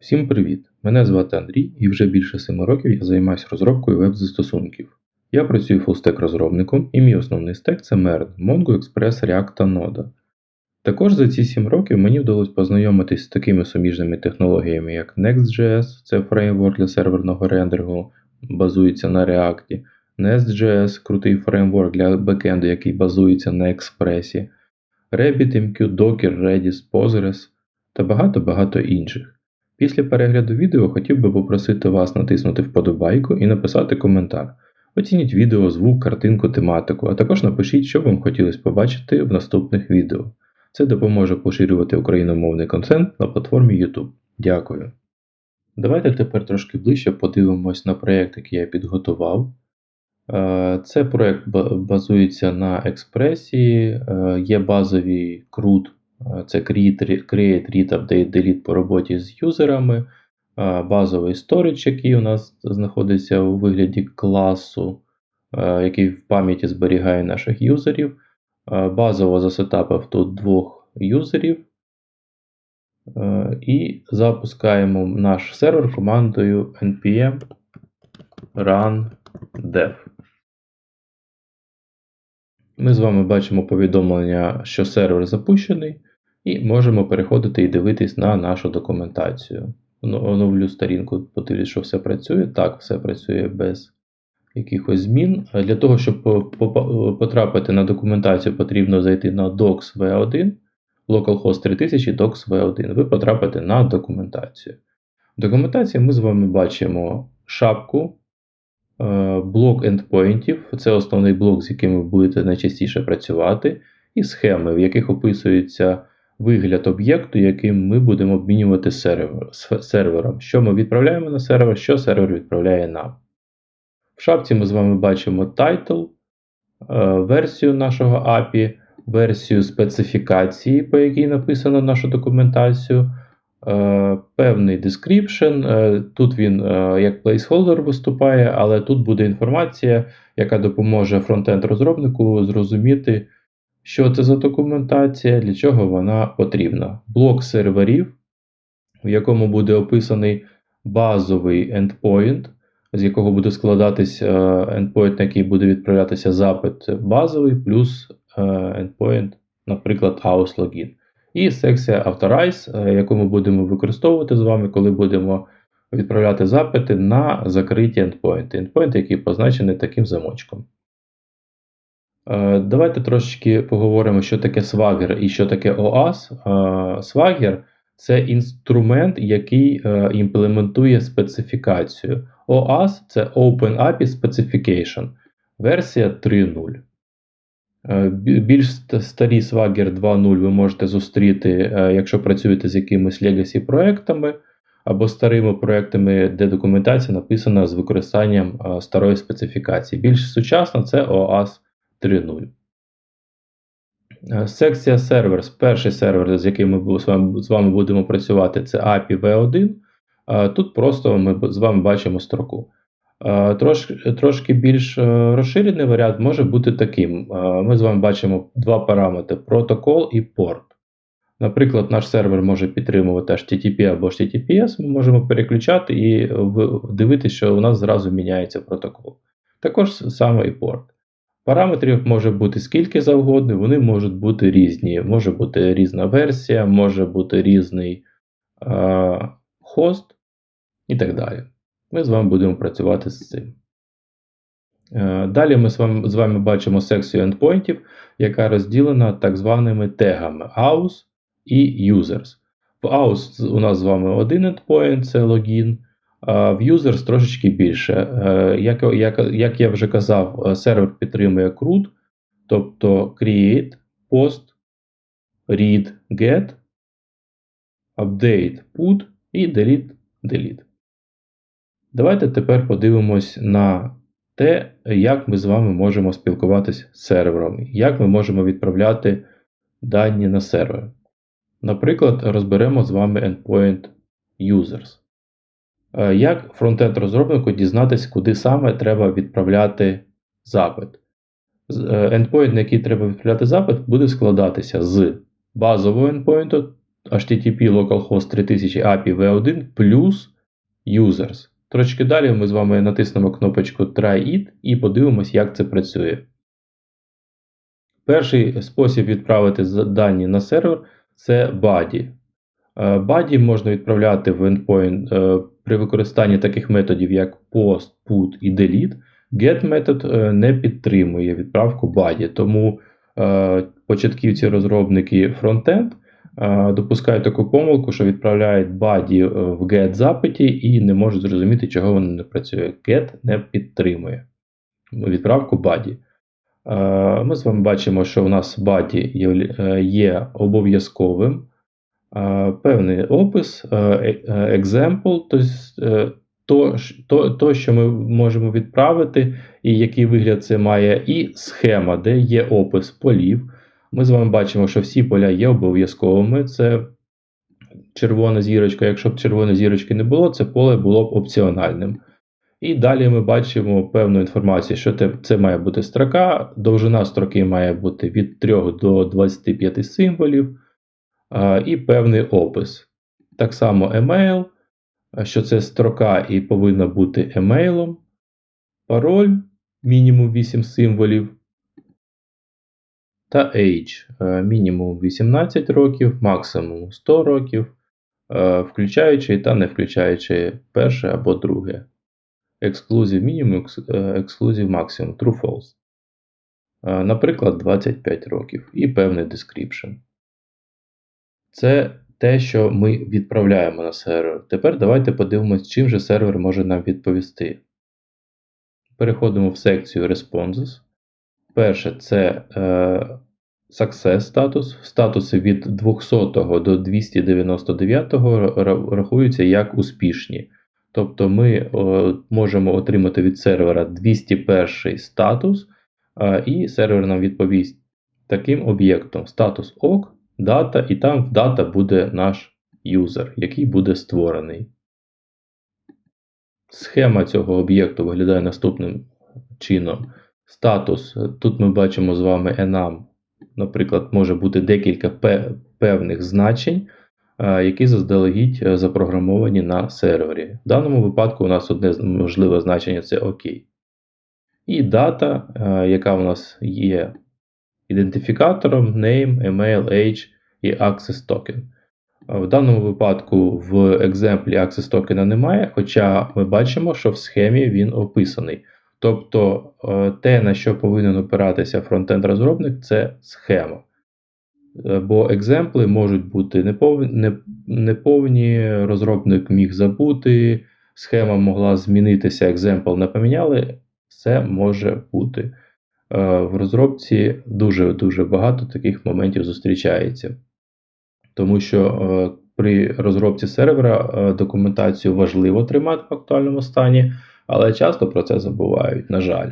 Всім привіт! Мене звати Андрій і вже більше 7 років я займаюся розробкою веб-застосунків. Я працюю фулстек розробником і мій основний стек це MERN, Mongo, Express, React та Node. Також за ці 7 років мені вдалося познайомитись з такими суміжними технологіями, як Next.js, це фреймворк для серверного рендерингу, базується на React, Nest.js крутий фреймворк для бекенду, який базується на Express, RabbitMQ, Docker, Redis, Postgres та багато-багато інших. Після перегляду відео хотів би попросити вас натиснути вподобайку і написати коментар. Оцініть відео, звук, картинку, тематику, а також напишіть, що вам хотілося побачити в наступних відео. Це допоможе поширювати україномовний контент на платформі YouTube. Дякую. Давайте тепер трошки ближче подивимось на проєкт, який я підготував. Е, Це проєкт базується на експресії, е, є базовий CRUD це create, create, read, update, delete по роботі з юзерами. Базовий storage, який у нас знаходиться у вигляді класу, який в пам'яті зберігає наших юзерів. Базово засетапив тут двох юзерів. І запускаємо наш сервер командою npm run dev. Ми з вами бачимо повідомлення, що сервер запущений. І можемо переходити і дивитись на нашу документацію. Оновлю сторінку, подивлюсь, що все працює. Так, все працює без якихось змін. Для того, щоб потрапити на документацію, потрібно зайти на docs v1, localhost 3000 docs v1. Ви потрапите на документацію. В документації ми з вами бачимо шапку, е, блок ендпоінтів. Це основний блок, з яким ви будете найчастіше працювати, і схеми, в яких описуються вигляд об'єкту, яким ми будемо обмінювати сервер, сервером. Що ми відправляємо на сервер, що сервер відправляє нам. В шапці ми з вами бачимо title, е, версію нашого API, версію специфікації, по якій написано нашу документацію. Е, певний description. Е, тут він як placeholder виступає, але тут буде інформація, яка допоможе фронтенд розробнику зрозуміти, що це за документація, для чого вона потрібна. Блок серверів, в якому буде описаний базовий endpoint, з якого буде складатися endpoint, на який буде відправлятися запит базовий, плюс е, endpoint, наприклад, house login. І секція Authorize, е, яку ми будемо використовувати з вами, коли будемо відправляти запити на закриті endpoint. Endpoint, який позначений таким замочком. Е, давайте трошечки поговоримо, що таке Swagger і що таке OAS. Е, Swagger це інструмент, який е, імплементує специфікацію. OAS це Open API Specification, версія 3.0. Більш старі Swagger 2.0 ви можете зустріти, якщо працюєте з якимись legacy проектами або старими проектами, де документація написана з використанням старої специфікації. Більш сучасно це OAS 3.0. Е, секція Servers, перший сервер, з яким ми з вами будемо працювати, це API V1. Е, тут просто ми з вами бачимо строку. Е, трош, трошки більш розширений варіант може бути таким. Ми з вами бачимо два параметри: протокол і порт. Наприклад, наш сервер може підтримувати HTTP або HTTPS, ми можемо переключати і дивитися, що у нас зразу міняється протокол. Також саме і порт. Параметрів може бути скільки завгодно, вони можуть бути різні. Може бути різна версія, може бути різний е, хост і так далі. Ми з вами будемо працювати з цим. Е, далі ми з вами, з вами бачимо секцію endpointів, яка розділена так званими тегами aus і users. В aus у нас з вами один endpoint це логін. В users трошечки більше. Е, як як, як я вже казав, е, сервер підтримує CRUD, тобто create, post, read, get, update, put і delete, delete. Давайте тепер подивимось на те, як ми з вами можемо спілкуватися з сервером, як ми можемо відправляти дані на сервер. Наприклад, розберемо з вами endpoint users. Е, як фронтенд-розробнику дізнатися, куди саме треба відправляти запит? Endpoint, е, на який треба відправляти запит, буде складатися з базового endpoint, HTTP localhost 3000 API v1 плюс users. Трошки далі ми з вами натиснемо кнопочку Try It і подивимось, як це працює. Перший спосіб відправити дані на сервер це body. Body можна відправляти в endpoint е, при використанні таких методів, як post, put і delete. Get метод е, не підтримує відправку body, тому е, початківці розробники frontend допускають таку помилку, що відправляють body в get запиті і не можуть зрозуміти, чого воно не працює. Get не підтримує відправку body. Ми з вами бачимо, що у нас body є обов'язковим. Певний опис, тобто то, то, то, що ми можемо відправити, і який вигляд це має, і схема, де є опис полів. Ми з вами бачимо, що всі поля є обов'язковими. Це червона зірочка. Якщо б червоної зірочки не було, це поле було б опціональним. І далі ми бачимо певну інформацію, що це має бути строка, довжина строки має бути від 3 до 25 символів, і певний опис. Так само емейл що це строка і повинна бути емейлом, пароль мінімум 8 символів. Та age мінімум 18 років, максимум 100 років, включаючи та не включаючи перше або друге. Exclusive мінімум, exclusive максимум, true false. Наприклад, 25 років і певний description. Це те, що ми відправляємо на сервер. Тепер давайте подивимось, чим же сервер може нам відповісти. Переходимо в секцію Responses. Перше це е, Success статус. Статуси від 200 до 299 рахуються як успішні. Тобто ми о, можемо отримати від сервера 201 статус, е, і сервер нам відповість таким об'єктом статус ок дата, і там в дата буде наш юзер, який буде створений. Схема цього об'єкту виглядає наступним чином. Статус. Тут ми бачимо з вами enum, наприклад, може бути декілька певних значень, які заздалегідь е, запрограмовані на сервері. В даному випадку у нас одне можливе значення це ОК. І дата, е, яка у нас є ідентифікатором, name, email, age і access token. В даному випадку в екземплі access токена немає, хоча ми бачимо, що в схемі він описаний. Тобто е, те, на що повинен опиратися фронтенд розробник, це схема. Е, бо екземпли можуть бути неповні, неповні, розробник міг забути, схема могла змінитися, екземпл не поміняли, все може бути. Е, в розробці дуже-дуже багато таких моментів зустрічається. Тому що е, при розробці сервера е, документацію важливо тримати в актуальному стані, але часто про це забувають, на жаль.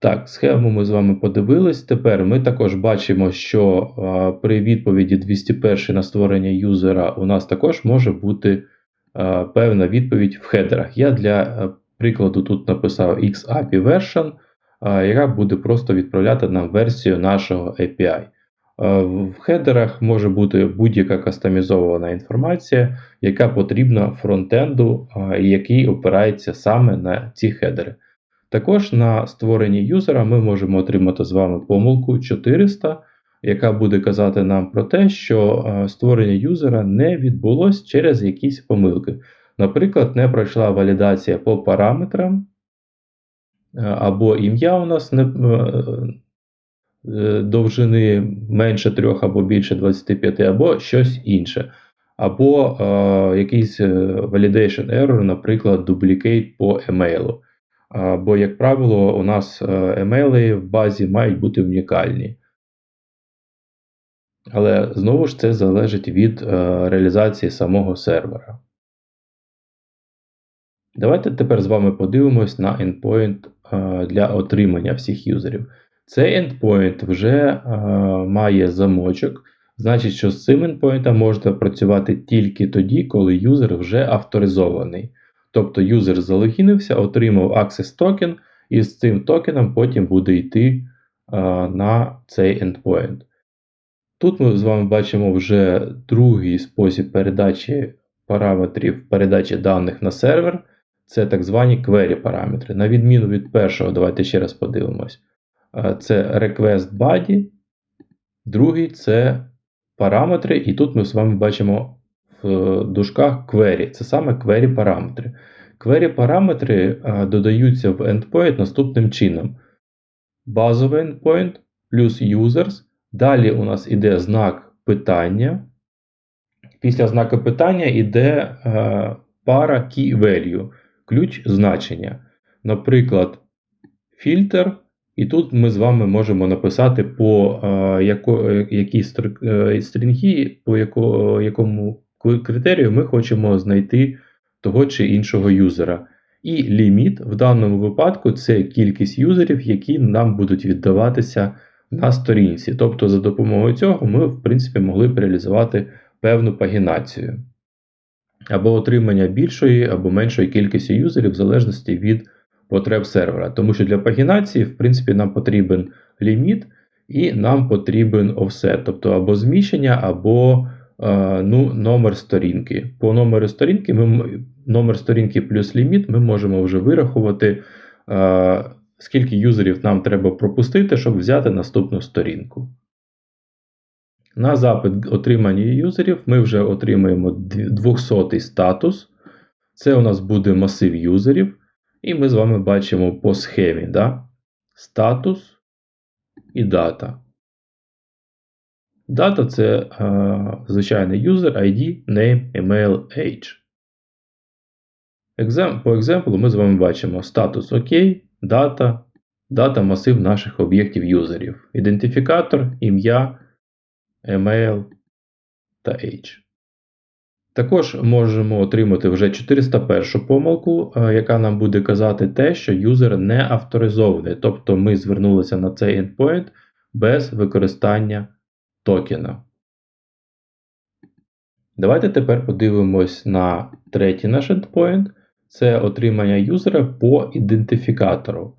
Так, схему ми з вами подивились. Тепер ми також бачимо, що при відповіді 201 на створення юзера у нас також може бути певна відповідь в хедерах. Я для прикладу тут написав XAPI version яка буде просто відправляти нам версію нашого API. В хедерах може бути будь-яка кастомізована інформація, яка потрібна фронтенду, який опирається саме на ці хедери. Також на створенні юзера ми можемо отримати з вами помилку 400, яка буде казати нам про те, що створення юзера не відбулось через якісь помилки. Наприклад, не пройшла валідація по параметрам, або ім'я у нас не, е, е, довжини менше 3 або більше 25, або щось інше. Або е, якийсь validation error, наприклад, дублікейт по емейлу. Бо, як правило, у нас емейли в базі мають бути унікальні. Але знову ж це залежить від е, реалізації самого сервера. Давайте тепер з вами подивимось на endpoint е, для отримання всіх юзерів. Цей endpoint вже е, має замочок, значить, що з цим endpoint можна працювати тільки тоді, коли юзер вже авторизований. Тобто юзер залогінився, отримав access токен, і з цим токеном потім буде йти е, на цей endpoint. Тут ми з вами бачимо вже другий спосіб передачі параметрів передачі даних на сервер. Це так звані query параметри. На відміну від першого, давайте ще раз подивимось. Е, це request body, другий це параметри, і тут ми з вами бачимо в дужках query. Це саме query параметри. Query параметри е, додаються в endpoint наступним чином. Базовий endpoint плюс users. Далі у нас іде знак питання. Після знака питання йде е, пара key value, ключ значення. Наприклад, фільтр. І тут ми з вами можемо написати по е, яко, якій е, стрінгі, по яко, якому критерію ми хочемо знайти того чи іншого юзера. І ліміт в даному випадку це кількість юзерів, які нам будуть віддаватися на сторінці. Тобто, за допомогою цього ми, в принципі, могли б реалізувати певну пагінацію. Або отримання більшої або меншої кількості юзерів в залежності від потреб сервера. Тому що для пагінації, в принципі, нам потрібен ліміт і нам потрібен офсет, тобто або зміщення, або е, ну, номер сторінки. По номеру сторінки ми, номер сторінки плюс ліміт ми можемо вже вирахувати, е, скільки юзерів нам треба пропустити, щоб взяти наступну сторінку. На запит отримання юзерів ми вже отримаємо 200 статус. Це у нас буде масив юзерів. І ми з вами бачимо по схемі да? статус і дата. Дата це е, звичайний user ID, name, email, age. Екзем, по екземплу ми з вами бачимо статус ОК, дата, дата масив наших об'єктів юзерів, ідентифікатор, ім'я, email та age. Також можемо отримати вже 401 помилку, е, яка нам буде казати те, що юзер не авторизований. Тобто ми звернулися на цей endpoint без використання токена. Давайте тепер подивимось на третій наш endpoint. Це отримання юзера по ідентифікатору.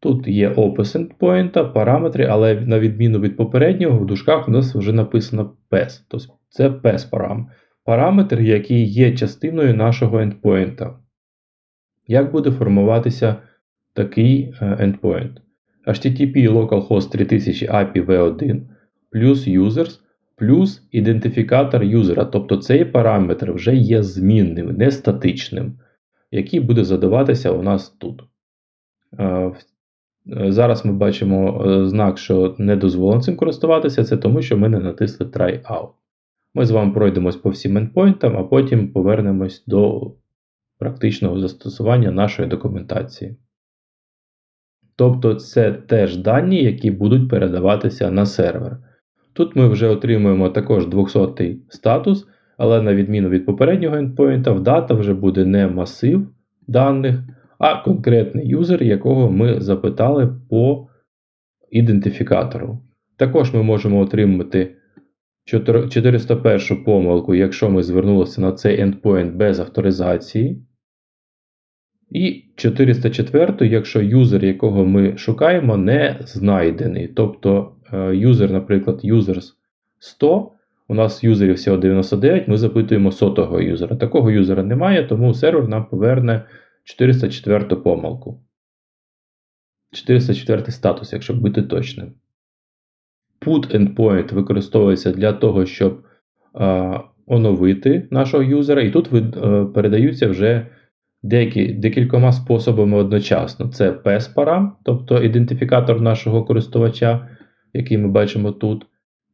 Тут є опис endpoint, параметри, але на відміну від попереднього, в дужках у нас вже написано PES. Тобто це PES параметр параметр, який є частиною нашого ендпоінта. Як буде формуватися такий е, endpoint? HTTP localhost 3000 API v1 плюс users плюс ідентифікатор юзера. Тобто цей параметр вже є змінним, не статичним, який буде задаватися у нас тут. Е, зараз ми бачимо знак, що не дозволено цим користуватися, це тому, що ми не натисли Try Out. Ми з вами пройдемось по всім ендпойнтам, а потім повернемось до практичного застосування нашої документації. Тобто це теж дані, які будуть передаватися на сервер. Тут ми вже отримуємо також 200 статус, але на відміну від попереднього ендпойнта, в дата вже буде не масив даних, а конкретний юзер, якого ми запитали по ідентифікатору. Також ми можемо отримати 401 помилку, якщо ми звернулися на цей endpoint без авторизації. І 404, якщо юзер, якого ми шукаємо, не знайдений. Тобто е, юзер, наприклад, users 100. У нас юзерів всього 99, ми запитуємо сотого юзера. Такого юзера немає, тому сервер нам поверне 404 помилку. 404 статус, якщо бути точним put endpoint використовується для того, щоб е, оновити нашого юзера, і тут е, передаються вже деякі, декількома способами одночасно. Це PES-парам, тобто ідентифікатор нашого користувача, який ми бачимо тут,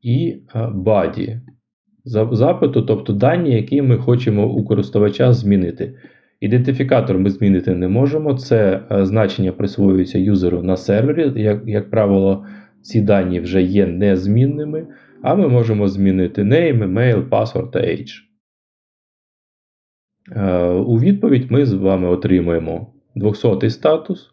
і е, body запиту, тобто дані, які ми хочемо у користувача змінити. Ідентифікатор ми змінити не можемо. Це е, значення присвоюється юзеру на сервері, як, як правило ці дані вже є незмінними, а ми можемо змінити name, email, password та age. Е, у відповідь ми з вами отримуємо 200 статус.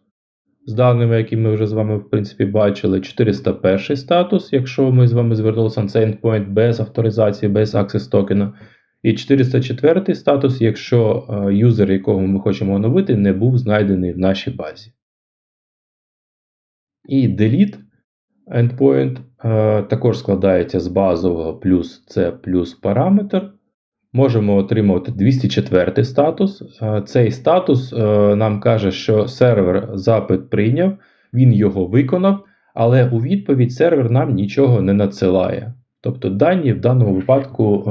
З даними, які ми вже з вами, в принципі, бачили, 401 статус, якщо ми з вами звернулися на цей endpoint без авторизації, без access токена. І 404 статус, якщо е, юзер, якого ми хочемо оновити, не був знайдений в нашій базі. І delete Endpoint е, також складається з базового плюс C плюс параметр. Можемо отримувати 204 статус. Е, Цей статус нам каже, що сервер запит прийняв, він його виконав, але у відповідь сервер нам нічого не надсилає. Тобто дані в даному випадку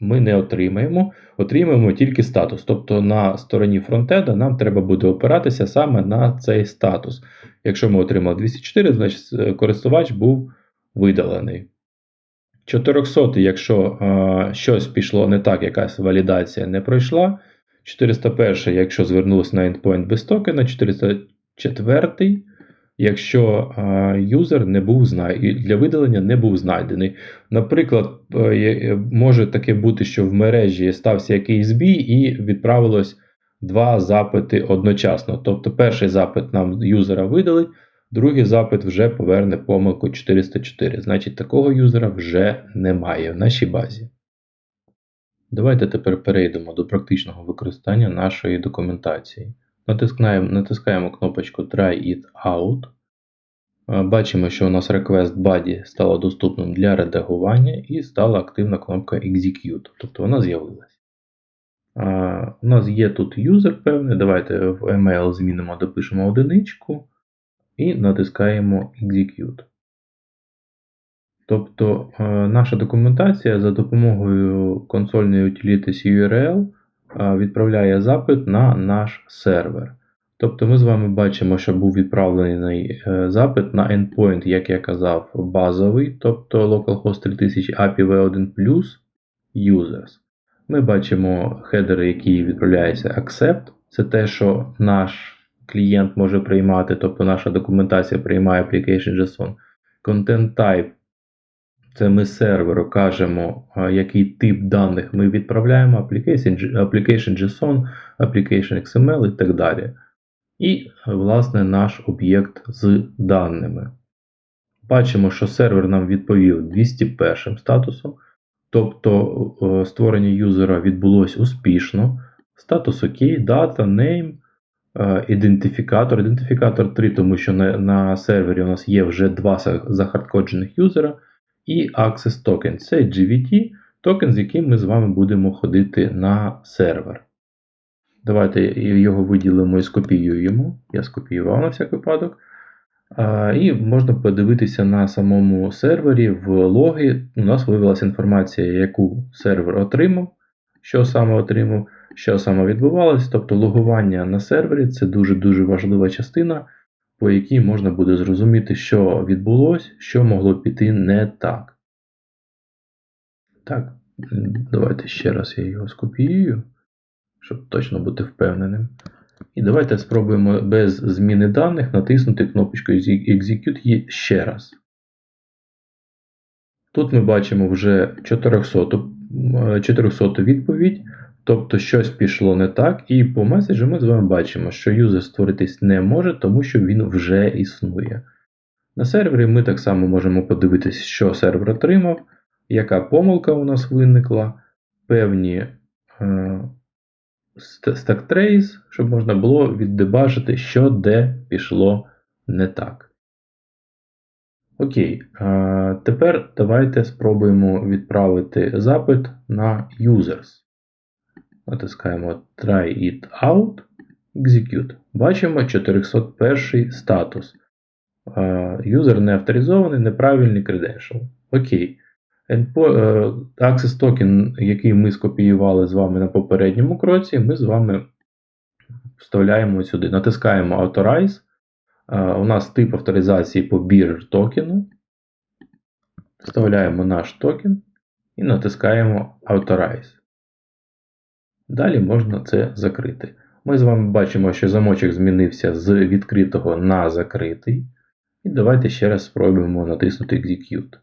ми не отримаємо, отримаємо тільки статус. Тобто на стороні фронтенда нам треба буде опиратися саме на цей статус. Якщо ми отримали 204, значить е, користувач був видалений. 400, якщо е, щось пішло не так, якась валідація не пройшла. 401, якщо звернулося на endpoint без токена, 404, якщо е, юзер не був знай... для видалення не був знайдений. Наприклад, е, може таке бути, що в мережі стався якийсь збій і відправилось два запити одночасно. Тобто перший запит нам юзера видалить, другий запит вже поверне помилку 404. Значить, такого юзера вже немає в нашій базі. Давайте тепер перейдемо до практичного використання нашої документації. Натискаємо, натискаємо кнопочку Try It Out. Е, Бачимо, що у нас Request Body стало доступним для редагування і стала активна кнопка Execute, тобто вона з'явилась. Е, У нас є тут юзер певний. Давайте в email змінимо, допишемо одиничку і натискаємо Execute. Тобто е, наша документація за допомогою консольної утиліти CURL відправляє запит на наш сервер. Тобто ми з вами бачимо, що був відправлений е, запит на endpoint, як я казав, базовий, тобто localhost 3000 API v1 users. Ми бачимо хедер, який відправляється accept. Це те, що наш клієнт може приймати, тобто наша документація приймає application JSON. Content type це ми серверу кажемо, який тип даних ми відправляємо, application, JSON, application XML і так далі. І, власне, наш об'єкт з даними. Бачимо, що сервер нам відповів 201 статусом, тобто е, створення юзера відбулось успішно. Статус OK, дата, name, е, ідентифікатор. Ідентифікатор 3, тому що на, на сервері у нас є вже два захардкоджених юзера. І Access Token це GVT, токен, з яким ми з вами будемо ходити на сервер. Давайте його виділимо і скопіюємо. Я скопіював на всяк випадок. І можна подивитися на самому сервері в логи. У нас виявилася інформація, яку сервер отримав, що саме отримав, що саме відбувалось. Тобто логування на сервері це дуже-дуже важлива частина, по якій можна буде зрозуміти, що відбулось, що могло піти не так. Так, давайте ще раз я його скопіюю, щоб точно бути впевненим. І давайте спробуємо без зміни даних натиснути кнопочку Execute ще раз. Тут ми бачимо вже 400, м, 400 відповідь, тобто щось пішло не так, і по меседжу ми з вами бачимо, що юзер створитись не може, тому що він вже існує. На сервері ми так само можемо подивитися, що сервер отримав, яка помилка у нас виникла, певні е, trace, щоб можна було віддебажити, що де пішло не так. Окей, е, тепер давайте спробуємо відправити запит на users. Натискаємо Try it out, Execute. Бачимо 401 статус. Е, Юзер не авторизований, неправильний credential. Окей. Е, Access токен, який ми скопіювали з вами на попередньому кроці, ми з вами вставляємо сюди. Натискаємо Authorize. Е, У нас тип авторизації по bearer токену. Вставляємо наш токен і натискаємо Authorize. Далі можна це закрити. Ми з вами бачимо, що замочок змінився з відкритого на закритий. І давайте ще раз спробуємо натиснути Execute.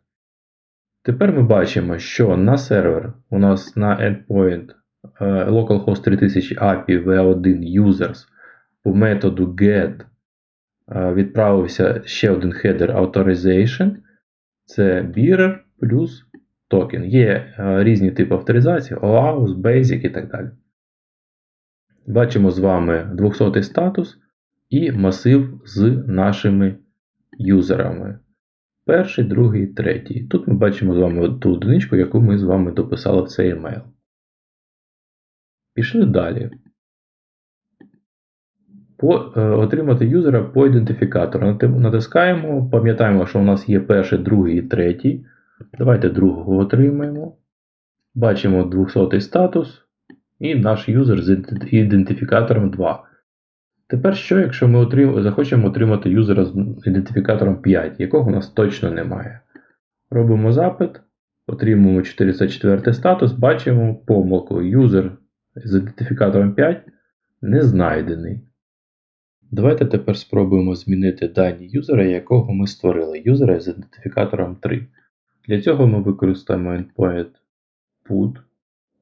Тепер ми бачимо, що на сервер у нас на endpoint е, localhost 3000 API v1 users по методу get е, відправився ще один header authorization. Це bearer плюс токен. Є е, різні типи авторизації, OAuth, Basic і так далі. Бачимо з вами 200 статус і масив з нашими юзерами. Перший, другий, третій. Тут ми бачимо з вами ту одиничку, яку ми з вами дописали в цей емейл. Пішли далі. По, е, Отримати юзера по ідентифікатору. Натискаємо, пам'ятаємо, що у нас є перший, другий і третій. Давайте другого отримаємо. Бачимо 200 статус і наш юзер з ідентифікатором 2. Тепер що, якщо ми отрим... захочемо отримати юзера з ідентифікатором 5, якого у нас точно немає? Робимо запит, отримуємо 404 статус, бачимо помилку. Юзер з ідентифікатором 5 не знайдений. Давайте тепер спробуємо змінити дані юзера, якого ми створили, юзера з ідентифікатором 3. Для цього ми використаємо endpoint put,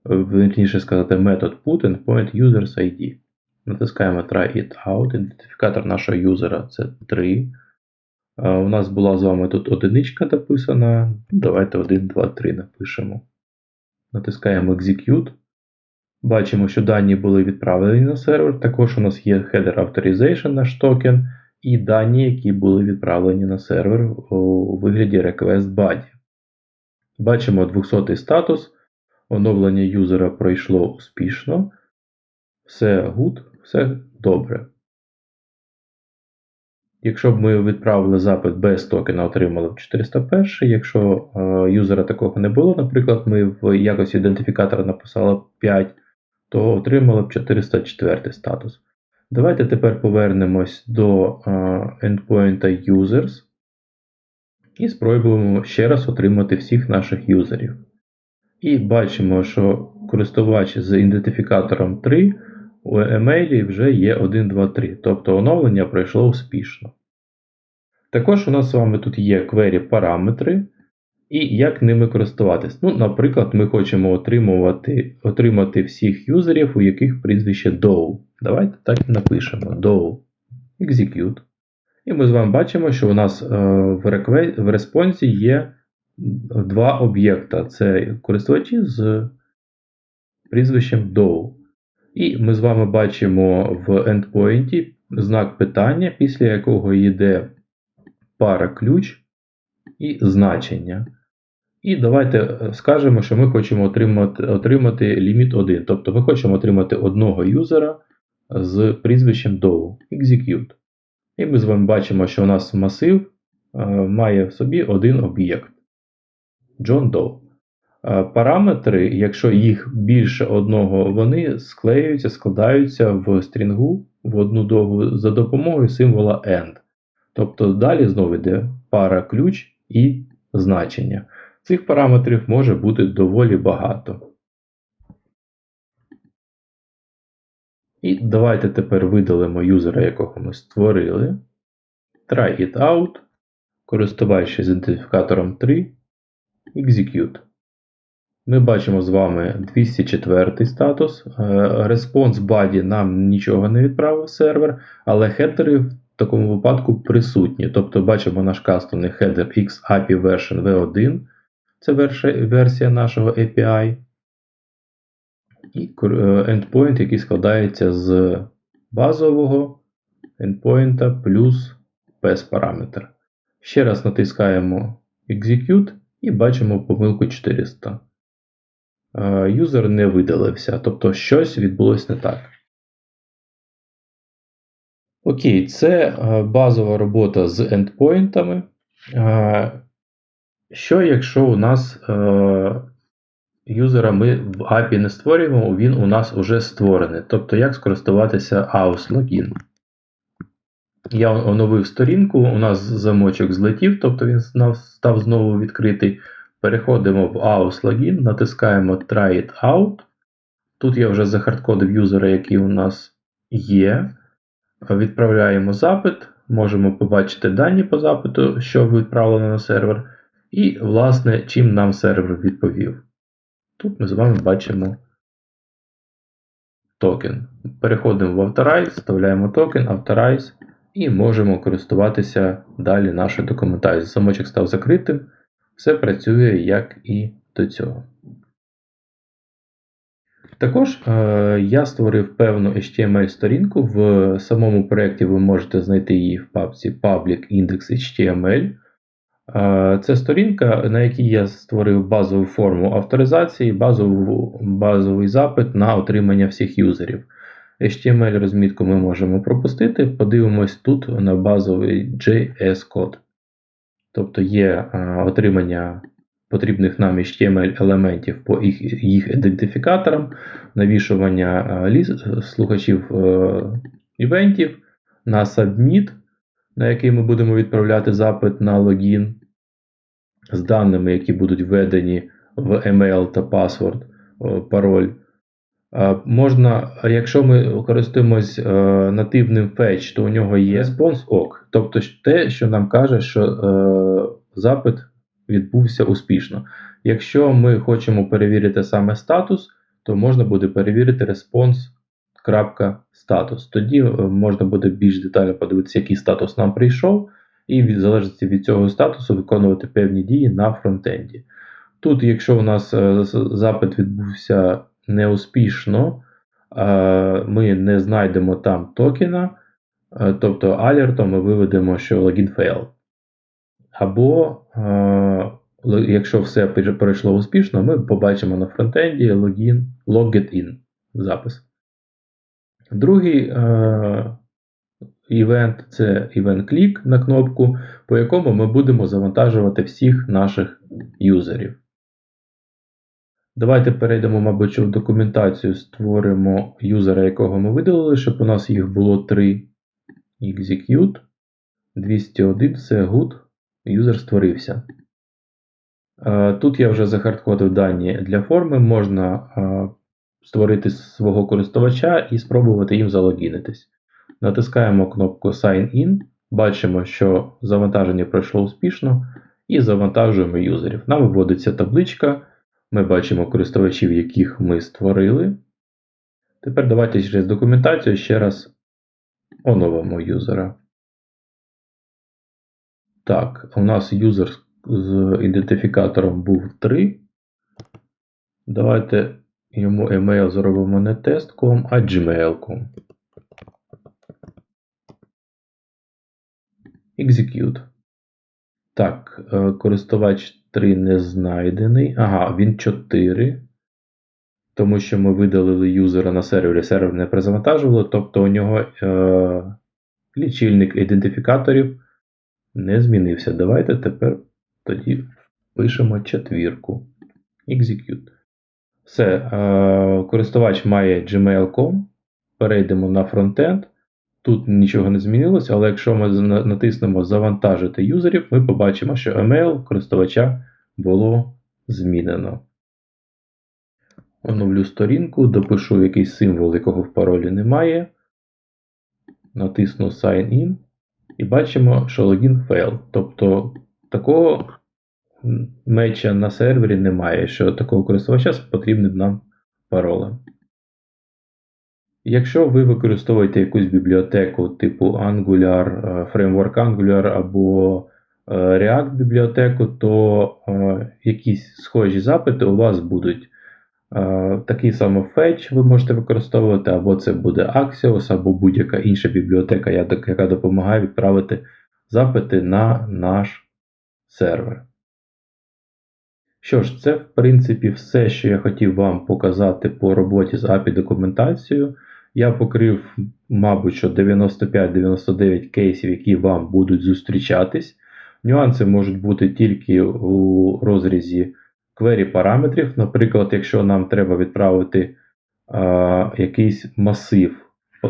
верніше сказати, метод put endpoint users ID. Натискаємо Try It Out. Ідентифікатор нашого юзера це 3. У нас була з вами тут одиничка написана. Давайте 1, 2, 3 напишемо. Натискаємо Execute. Бачимо, що дані були відправлені на сервер. Також у нас є Header Authorization наш токен, і дані, які були відправлені на сервер у вигляді Request Body. Бачимо 200 статус. Оновлення юзера пройшло успішно. Все good, все добре. Якщо б ми відправили запит без токена, отримали б 401. Якщо е, юзера такого не було, наприклад, ми в якості ідентифікатора написали 5, то отримали б 404 статус. Давайте тепер повернемось до е, endpoint users і спробуємо ще раз отримати всіх наших юзерів. І бачимо, що користувач з ідентифікатором 3 у емейлі вже є 1, 2, 3, тобто оновлення пройшло успішно. Також у нас з вами тут є query параметри і як ними користуватись. Ну, Наприклад, ми хочемо отримувати, отримати всіх юзерів, у яких прізвище Dow. Давайте так і напишемо Dow. Execute. І ми з вами бачимо, що у нас е, в респонсі є два об'єкта. Це користувачі з прізвищем Dow. І ми з вами бачимо в endpoint знак питання, після якого йде пара ключ і значення. І давайте е, скажемо, що ми хочемо отримати отримати ліміт 1. Тобто ми хочемо отримати одного юзера з прізвищем Dow. Execute. І ми з вами бачимо, що у нас масив е, має в собі один об'єкт. John Doe. Е, параметри, якщо їх більше одного, вони склеюються, складаються в стрінгу в одну довгу за допомогою символа AND. Тобто далі знову йде пара ключ і значення. Цих параметрів може бути доволі багато. І давайте тепер видалимо юзера, якого ми створили. Try it out. Користуваючись ідентифікатором 3. Execute. Ми бачимо з вами 204 статус. Е, Response body нам нічого не відправив сервер, але хедери в такому випадку присутні. Тобто бачимо наш кастомний хедер XAPI version V1. Це версія нашого API. Е, endpoint, який складається з базового endpoint плюс без параметр. Ще раз натискаємо Execute і бачимо помилку 400. Е, юзер не видалився, тобто щось відбулося не так. Окей, це е, базова робота з ендпоінтами. Е, що, якщо у нас юзера ми в API не створюємо, він у нас вже створений. Тобто, як скористуватися AUS логін. Я оновив сторінку, у нас замочок злетів, тобто він став знову відкритий. Переходимо в AUS логін, натискаємо Try it out. Тут я вже захардкодив юзера, який у нас є. Відправляємо запит, можемо побачити дані по запиту, що відправлено на сервер. І, власне, чим нам сервер відповів. Тут ми з вами бачимо токен. Переходимо в Authorize, вставляємо токен, Authorize і можемо користуватися далі нашою документацією. Замочок став закритим. Все працює як і до цього. Також е, я створив певну HTML-сторінку. В самому проєкті ви можете знайти її в папці Public Index HTML. Е, Це сторінка, на якій я створив базову форму авторизації, базову, базовий запит на отримання всіх юзерів. HTML розмітку ми можемо пропустити. Подивимось тут на базовий JS-код. Тобто є е, отримання потрібних нам HTML елементів по їх, їх ідентифікаторам, навішування е, ліс, слухачів івентів на submit, на який ми будемо відправляти запит на логін з даними, які будуть введені в email та паспорт, пароль. Можна, якщо ми користуємось е, нативним fetch, то у нього є response OK. Тобто те, що нам каже, що е, запит відбувся успішно. Якщо ми хочемо перевірити саме статус, то можна буде перевірити response.status. Тоді е, можна буде більш детально подивитися, який статус нам прийшов, і від залежності від цього статусу виконувати певні дії на фронтенді. Тут, якщо у нас запит відбувся неуспішно, ми не знайдемо там токена, тобто алертом ми виведемо, що логін failed. Або, якщо все пройшло успішно, ми побачимо на фронтенді логін, logged in запис. Другий івент це event click на кнопку, по якому ми будемо завантажувати всіх наших юзерів. Давайте перейдемо, мабуть, в документацію, створимо юзера, якого ми видалили, щоб у нас їх було 3. Execute. 201 все good. Юзер створився. Тут я вже захардкодив дані для форми. Можна створити свого користувача і спробувати їм залогінитись. Натискаємо кнопку Sign In. Бачимо, що завантаження пройшло успішно, і завантажуємо юзерів. Нам виводиться табличка. Ми бачимо користувачів, яких ми створили. Тепер давайте через документацію ще раз оновимо юзера. Так, у нас юзер з ідентифікатором був 3. Давайте йому email зробимо не test.com, а gmail.com. Execute. Так, е, користувач 3 не знайдений. Ага, він 4. Тому що ми видалили юзера на сервері, сервер не перезавантажували, тобто у нього е, лічильник ідентифікаторів не змінився. Давайте тепер тоді пишемо четвірку. Execute. Все, е, користувач має gmail.com. Перейдемо на фронтенд. Тут нічого не змінилося, але якщо ми натиснемо Завантажити юзерів, ми побачимо, що email користувача було змінено. Оновлю сторінку, допишу якийсь символ, якого в паролі немає. Натисну Sign In і бачимо, що логін failed. Тобто такого меча на сервері немає, що такого користувача потрібним нам паролем. Якщо ви використовуєте якусь бібліотеку типу Angular, е, фреймворк Angular або е, React бібліотеку, то е, якісь схожі запити у вас будуть. Такий самий Fetch ви можете використовувати, або це буде Axios, або будь-яка інша бібліотека, яка допомагає відправити запити на наш сервер. Що ж, це, в принципі, все, що я хотів вам показати по роботі з API документацією. Я покрив, мабуть, що 95-99 кейсів, які вам будуть зустрічатись. Нюанси можуть бути тільки у розрізі квері параметрів. Наприклад, якщо нам треба відправити а, якийсь масив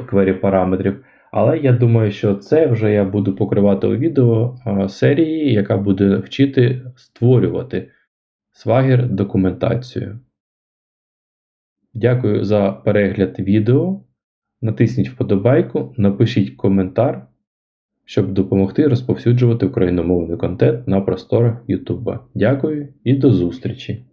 квері параметрів. Але я думаю, що це вже я буду покривати у відео серії, яка буде вчити створювати Swagger документацію. Дякую за перегляд відео. Натисніть вподобайку, напишіть коментар, щоб допомогти розповсюджувати україномовний контент на просторах Ютуба. Дякую і до зустрічі!